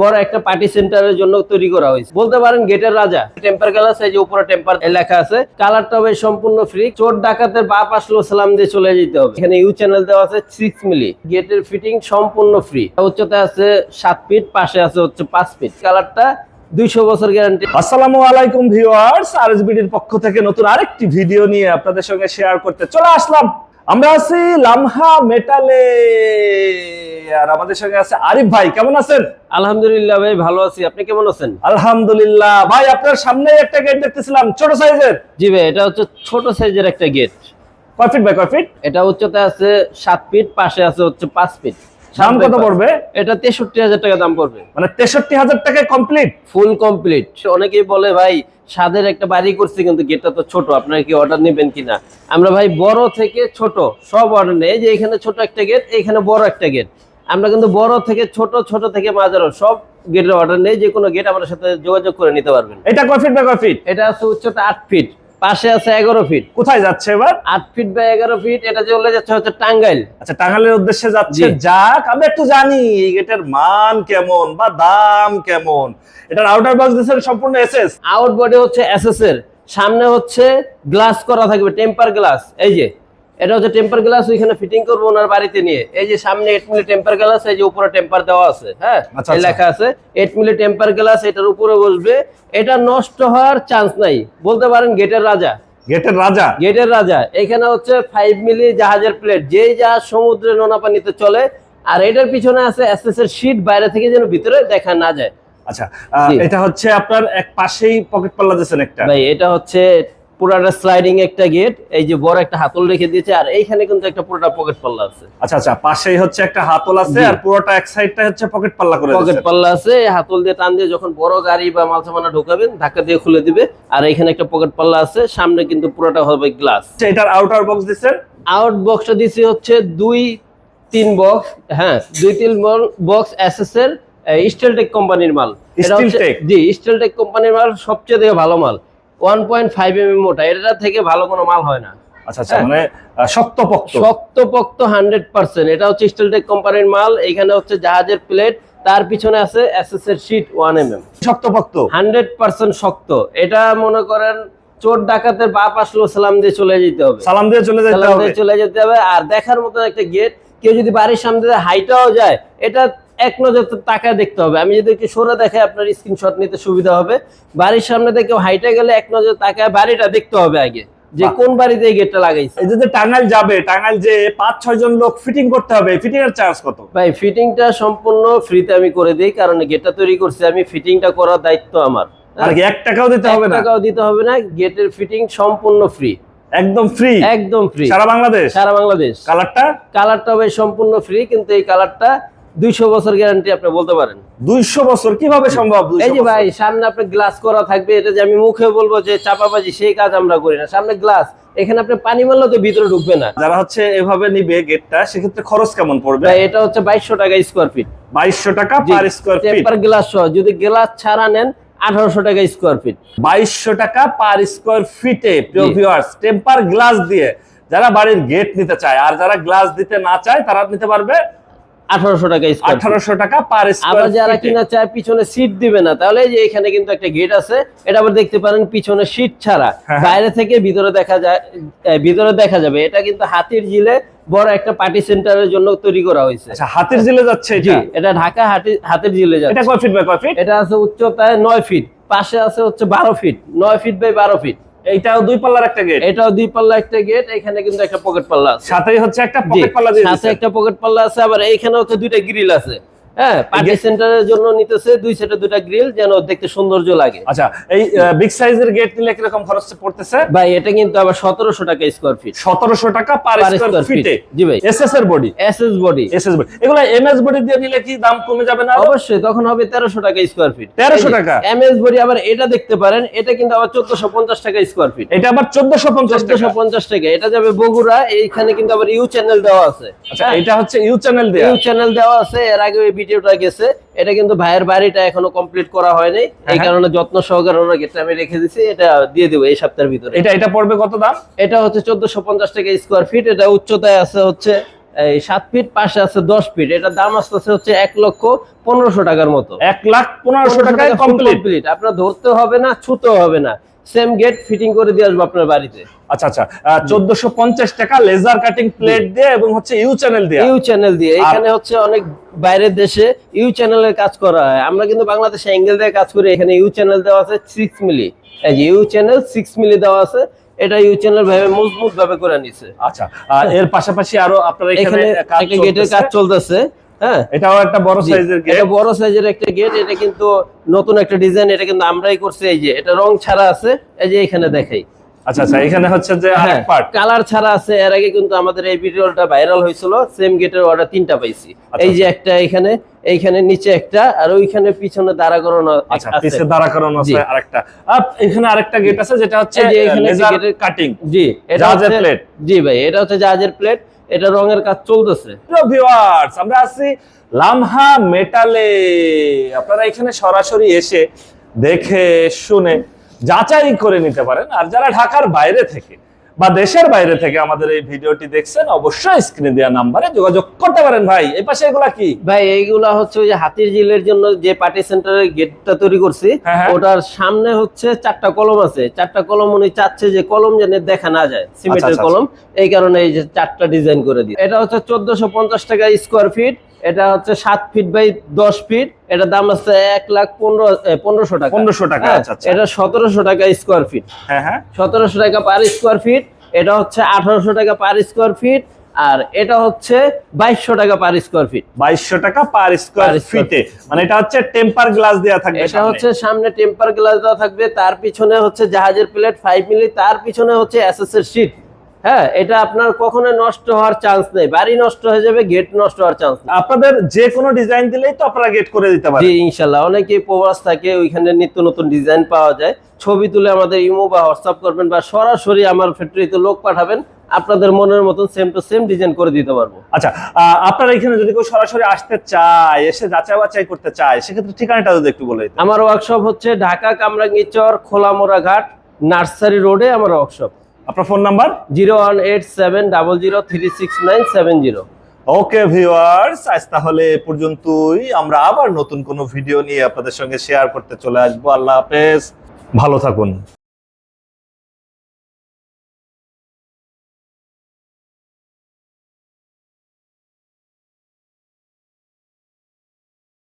বড় একটা পার্টি সেন্টারের জন্য তৈরি করা হয়েছে। বলতে পারেন গেটের রাজা টেম্পার গ্লাস এই যে উপরে টেম্পার লেখা আছে কালারটা হবে সম্পূর্ণ ফ্রি চোর ডাকাতের বাপ আসলো সালাম দিয়ে চলে যেতে হবে। এখানে ইউ চ্যানেল দেওয়া আছে সিক্স মিলি গেটের ফিটিং সম্পূর্ণ ফ্রি উচ্চতা আছে সাত ফিট পাশে আছে হচ্ছে পাঁচ ফিট কালারটা পক্ষ থেকে নতুন আরেকটি ভিডিও নিয়ে আপনাদের সঙ্গে শেয়ার করতে চলে আসলাম। আমরা আছি লামহা মেটালে। আর আমাদের সঙ্গে আছে আরিফ ভাই কেমন আছেন? আলহামদুলিল্লাহ ভাই ভালো আছি। আপনি কেমন আছেন? আলহামদুলিল্লাহ। ভাই আপনার সামনে একটা গেট দেখতেছিলাম ছোট সাইজের। জি ভাই এটা হচ্ছে ছোট সাইজের একটা গেট কয় ফিট বাই কয় ফিট এটা উচ্চতা আছে সাত ফিট পাশে আছে হচ্ছে পাঁচ ফিট দাম কত পড়বে? এটা তেষট্টি হাজার টাকা দাম পড়বে। মানে তেষট্টি হাজার টাকায় কমপ্লিট ফুল কমপ্লিট অনেকেই বলে ভাই স্বাদের একটা বাড়ি করছি কিন্তু গেটটা তো ছোট আপনারা কি অর্ডার নেবেন কিনা? আমরা ভাই বড় থেকে ছোট সব অর্ডার নেই। যে এখানে ছোট একটা গেট এখানে বড় একটা গেট আমরা কিন্তু বড় থেকে ছোট ছোট থেকে মাঝারো সব গেটের অর্ডার নেই। যে কোনো গেট আমাদের সাথে যোগাযোগ করে নিতে পারবেন। এটা কয় ফিট বাই কয় ফিট এটা হচ্ছে উচ্চতা আট ফিট পাশে আছে এগারো ফিট কোথায় যাচ্ছে এবার? আট ফিট বা এগারো ফিট এটা চলে যাচ্ছে হচ্ছে টাঙ্গাইল। আচ্ছা টাঙ্গাইলের উদ্দেশ্যে যাচ্ছে যাক আমি একটু জানি এই গেটের মান কেমন বা দাম কেমন। এটার আউটার বক্স দিয়েছেন সম্পূর্ণ এসএস আউট বডি হচ্ছে এসএস এর সামনে হচ্ছে গ্লাস করা থাকবে টেম্পার গ্লাস এই যে। এটা হচ্ছে টেম্পার গ্লাস ওইখানে ফিটিং করব ওনার বাড়িতে নিয়ে। এই যে সামনে এইট মিলি টেম্পার গ্লাস এই যে উপরে টেম্পার দেওয়া আছে হ্যাঁ? আচ্ছা, আচ্ছা। লেখা আছে এইট মিলি টেম্পার গ্লাস এটার উপরে বসবে। এটা নষ্ট হওয়ার চান্স নাই। বলতে পারেন গেটের রাজা। গেটের রাজা? গেটের রাজা। এখানে হচ্ছে ফাইভ মিলি জাহাজের প্লেট যেই জাহাজ সমুদ্রে নোনা পানিতে চলে। আর এটার পিছনে আছে এসএসএর শীট বাইরে থেকে যেন ভিতরে দেখা না যায়। আচ্ছা এটা হচ্ছে আপনার এক পাশেই পকেট পাল্লা দিয়েছেন একটা। ভাই এটা হচ্ছে পুরাটা স্লাইডিং একটা গেট এই যে বড় একটা হাতল রেখে দিয়েছে আর এইখানে কিন্তু একটা পুরোটা পকেট পাল্লা আছে। আচ্ছা আচ্ছা পাশেই হচ্ছে একটা হাতল আছে আর পুরোটা এক সাইডটা হচ্ছে পকেট পাল্লা করে পকেট পাল্লা আছে হাতল দিয়ে টান দিয়ে যখন বড় গাড়ি বা মাল সামানা ঢোকাবেন ধাক্কা দিয়ে খুলে দিবে আর এখানে একটা পকেট পাল্লা আছে সামনে কিন্তু পুরোটা হবে গ্লাস আচ্ছা, এটার আউটার বক্স দিয়েছেন আউট বক্সটা দিছি হচ্ছে দুই তিন বক্স হ্যাঁ দুই তিন বক্স এসএস এর স্টেলটেক কোম্পানির মাল। এটা হচ্ছে- Steeltech? জি স্টেলটেক কোম্পানির মাল সবচেয়ে ভালো মাল। One point five M M মোটা এটা থেকে ভালো কোনো মাল হয় না। আচ্ছা আচ্ছা হ্যাঁ। মানে শক্তপোক্ত। শক্তপোক্ত হান্ড্রেড পার্সেন্ট এটা হচ্ছে স্টেলটেক কোম্পানির মাল এখানে হচ্ছে জাহাজের প্লেট তার পিছনে আছে এসএস এর শিট ওয়ান এম এম শক্তপোক্ত? হান্ড্রেড পার্সেন্ট শক্ত। এটা মনে করেন চোর ডাকাতের বাপ আসলো সালাম দিয়ে চলে যেতে হবে। সালাম দিয়ে চলে যেতে হবে। চলে যেতে হবে। আর দেখার মতো একটা গেট কেউ যদি বাড়ির সামনে হাইটাও যায় এটা এক নজর তাকায় দেখতে হবে। আমি যদি একটু সরে দেখে আপনার স্ক্রিনশট নিতে সুবিধা হবে। বাড়ির সামনে কেউ হাইটে গেলে এক নজর তাকায় বাড়িটা দেখতে হবে আগে যে কোন বাড়িতে এই গেটটা লাগাইছে। এই যে টাঙ্গাইল যাবে টাঙ্গাইল যে পাঁচ ছয় জন লোক ফিটিং করতে হবে ফিটিং এর চার্জ কত? ভাই ফিটিংটা সম্পূর্ণ ফ্রিতে আমি করে দিই কারণ গেটটা তৈরি করছি আমি ফিটিংটা করার দায়িত্ব আমার। আর কি এক টাকাও দিতে হবে না? টাকাও দিতে হবে না গেটের ফিটিং সম্পূর্ণ ফ্রি একদম ফ্রি একদম ফ্রি সারা বাংলাদেশ? সারা বাংলাদেশ। কালারটা কালারটা হবে সম্পূর্ণ ফ্রি কিন্তু এই কালারটা দুইশো বছর গ্যারান্টি আপনি বলতে পারেন। দুইশো বছর কীভাবে সম্ভব এই যে ভাই সামনে আপনি গ্লাস করা থাকবে এটা যে আমি মুখে বলব যে চাপাবাজি সেই কাজ আমরা করি না। সামনে গ্লাস এখানে আপনি পানি মারলে তো ভিতরে ঢুকবে না। যারা হচ্ছে এভাবে নিবে গেটটা সেক্ষেত্রে খরচ কেমন পড়বে? এটা হচ্ছে বাইশশো টাকা স্কোয়ার ফিট বাইশশো টাকা per square feet temper glass সহ। যদি গ্লাস ছাড়া নেন আঠারোশো টাকা স্কোয়ার ফিট বাইশশো টাকা পার স্কোয়ার ফিটে টেম্পার গ্লাস দিয়ে যারা বাড়ির গেট নিতে চায় আর যারা গ্লাস দিতে না চায় তারা নিতে পারবে আঠারোশো টাকা আঠারোশো টাকা পার আবার যারা কিনা চায় পিছনে সিট দিবে না। তাহলে যে এখানে কিন্তু একটা গেট আছে এটা আবার দেখতে পারেন পিছনে সিট ছাড়া। হ্যাঁ। বাইরে থেকে ভিতরে দেখা যায় ভিতরে দেখা যাবে। এটা কিন্তু হাতির ঝিলে বড় একটা পার্টি সেন্টারের জন্য তৈরি করা হয়েছে। আচ্ছা হাতির জিলে যাচ্ছে জি এটা? এটা ঢাকা হাতি হাতির ঝিলে এটা যাচ্ছে কয় ফিট বাই কয় ফিট এটা আছে উচ্চতায় নয় ফিট পাশে আছে হচ্ছে বারো ফিট নয় ফিট বাই বারো ফিট এইটাও দুই পাল্লার একটা গেট এটাও দুই পাল্লা একটা গেট এখানে কিন্তু একটা পকেট পাল্লা আছে। সাথে হচ্ছে একটা পকেট পাল্লা সাথে একটা পকেট পাল্লা আছে আবার এইখানেও তো দুইটা গ্রিল আছে। হ্যাঁ পার্টি সেন্টারের জন্য নিতেছে দুই সেটে গ্রিল যেন দেখতে সৌন্দর্য লাগে। আচ্ছা এই বিগ সাইজের গেট নিলে কীরকম খরচ পড়তেছে? ভাই এটা কিন্তু আবার সতেরোশো টাকা স্কোয়ার ফিট সতেরোশো টাকা পার স্কোয়ার। ফিটে জি ভাই। এসএস এর body S S body SS body এগুলো এমএস বডি দিয়ে নিলে কি দাম কমে যাবে না অবশ্যই তখন হবে তেরোশো টাকা স্কোয়ার ফিট 1300 টাকা? এম এস বডি আবার এটা দেখতে পারেন এটা কিন্তু আবার চোদ্দশো পঞ্চাশ টাকা স্কোয়ার ফিট এটা আবার চোদ্দশো পঞ্চাশ চোদ্দশো টাকা পঞ্চাশ টাকা। এটা যাবে বগুড়া এইখানে কিন্তু আবার ইউ চ্যানেল দেওয়া আছে। আচ্ছা এটা হচ্ছে ইউ চ্যানেল দেয়া। ইউ চ্যানেল দেওয়া আছে এর আগে ভিডিওটা গেছে এটা কিন্তু ভাইয়ের বাড়িটা এখনও কমপ্লিট করা হয়নি। এই হ্যাঁ। কারণে যত্ন সহকারে গেটটা আমি রেখে দিছি এটা দিয়ে দেবো এই সপ্তাহের ভিতরে। এটা এটা পড়বে কত দাম? এটা হচ্ছে চোদ্দশো পঞ্চাশ টাকা স্কোয়ার ফিট এটা উচ্চতায় আছে হচ্ছে এই সাত ফিট পাশে আছে দশ ফিট এটার দাম আসতেছে হচ্ছে এক লক্ষ পনেরোশো টাকার মতো। এক লাখ পনেরোশো টাকায় কমপ্লিট আপনার ধরতে হবে না ছুতে হবে না। সেম গেট ফিটিং করে দিয়ে আসব আপনার বাড়িতে। আচ্ছা আচ্ছা। টাকা লেজার কাটিং প্লেট দিয়ে এবং হচ্ছে ইউ চ্যানেল দিয়ে। ইউ চ্যানেল দিয়ে। এখানে হচ্ছে অনেক বাইরের দেশে ইউ চ্যানেলের কাজ করা হয়। আমরা কিন্তু বাংলাদেশে অ্যাঙ্গেল দিয়ে কাজ করি। এখানে ইউ চ্যানেল দেওয়া আছে সিক্স মিলি এই যে ইউ চ্যানেল সিক্স মিলি দেওয়া আছে। এটা ইউ চ্যানেল ভাবে মজবুত ভাবে করে নিছে। আচ্ছা। আর এর পাশাপাশি আরও আপনারা এখানে কাজ গেটের কাজ চলতেছে। হ্যাঁ? এটাও একটা বড় সাইজের গেট বড় সাইজের একটা গেট এটা কিন্তু নতুন একটা ডিজাইন এটা কিন্তু আমরাই করছি এই যে এটা রং ছাড়া আছে এই যে এখানে দেখাই। আচ্ছা আচ্ছা এখানে হচ্ছে যে হ্যাঁ আরেক পার্ট কালার ছাড়া আছে এর আগে কিন্তু আমাদের এই ভিডিওটা ভাইরাল হয়েছিল সেম গেটের অর্ডার তিনটা পাইছি। এই যে একটা এখানে এইখানে নিচে একটা আর ওইখানে পিছনে দাঁড়া করানো আচ্ছা পিছে দাঁড়া করানো আছে আরেকটা। আর এখানে আরেকটা গেট আছে যেটা হচ্ছে যে এখানে গেটের- কাটিং জি এটা হচ্ছে plate। জি ভাই এটা হচ্ছে জাহাজের প্লেট এটা রঙের কাজ চলতেছে। আমরা আছি লামহা মেটালে। আপনারা এখানে সরাসরি এসে দেখে শুনে যাচাই করে নিতে পারেন। আর যারা ঢাকার বাইরে থেকে বা দেশের বাইরে থেকে আমাদের এই ভিডিওটি দেখছেন অবশ্যই স্ক্রিনে দেওয়া নাম্বারে যোগাযোগ করতে পারেন ভাই। এই পাশে এগুলা কি? ভাই এইগুলা হচ্ছে ওই যে হাতির জিলের জন্য যে পার্টি সেন্টারের গেটটা তৈরি করছি হ্যাঁ, হ্যাঁ। ওটার সামনে হচ্ছে চারটা কলম আছে। চারটা কলম উনি চাচ্ছে যে কলম যেন দেখা না যায় সিমেন্টের আচ্ছা, কলম। এই কারণে এই যে চারটা ডিজাইন করে দিই এটা হচ্ছে চোদ্দশো পঞ্চাশ টাকা স্কোয়ার ফিট এটা হচ্ছে সাত ফিট বাই দশ ফিট এটার দাম আছে এক লাখ পনেরো পনেরোশো টাকা। পনেরোশো টাকা হ্যাঁ, আচ্ছা আচ্ছা। এটা সতেরোশো টাকা স্কোয়ার ফিট হ্যাঁ হ্যাঁ। সতেরোশো টাকা পার স্কোয়ার ফিট এটা হচ্ছে আঠারোশো টাকা পার স্কোয়ার ফিট আর এটা হচ্ছে বাইশশো টাকা পার স্কোয়ার ফিট বাইশশো টাকা পার স্কোয়ার ফিটে মানে এটা হচ্ছে টেম্পার গ্লাস দেওয়া থাকবে এটা হচ্ছে সামনে টেম্পার গ্লাস দেওয়া থাকবে তার পিছনে হচ্ছে জাহাজের প্লেট ফাইভ মিলি তার পিছনে হচ্ছে এসএস এর শীট হ্যাঁ এটা আপনার কখনো নষ্ট হওয়ার চান্স নেই। বাড়ি নষ্ট হয়ে যাবে গেট নষ্ট হওয়ার চান্স নেই। আপনাদের যে কোনো ডিজাইন দিলেই তো আপনারা গেট করে দিতে পারেন। জি ইনশাল্লাহ। অনেকেই প্রবাস থাকে ওইখানে নিত্য নতুন ডিজাইন পাওয়া যায়। ছবি তুলে আমাদের ইমো বা হোয়াটসঅ্যাপ করবেন বা সরাসরি আমার ফ্যাক্টরিতে লোক পাঠাবেন। আপনাদের মনের মতন সেম টু সেম ডিজাইন করে দিতে পারব। আচ্ছা আপনারা এখানে যদি কেউ সরাসরি আসতে চায় এসে যাচাই বাছাই করতে চায় সেক্ষেত্রে ঠিকানাটা যদি একটু বলে আমার ওয়ার্কশপ হচ্ছে ঢাকা কামরাঙ্গীচর খোলামোড়া ঘাট নার্সারি রোডে আমার ওয়ার্কশপ আপনার phone number? Zero one eight seven double zero three six nine seven zero. Okay viewers আজ তাহলে এ পর্যন্তই। আমরা আবার নতুন কোনো ভিডিও নিয়ে আপনাদের সঙ্গে শেয়ার করতে চলে আসব। আল্লাহ হাফেজ। ভালো থাকুন।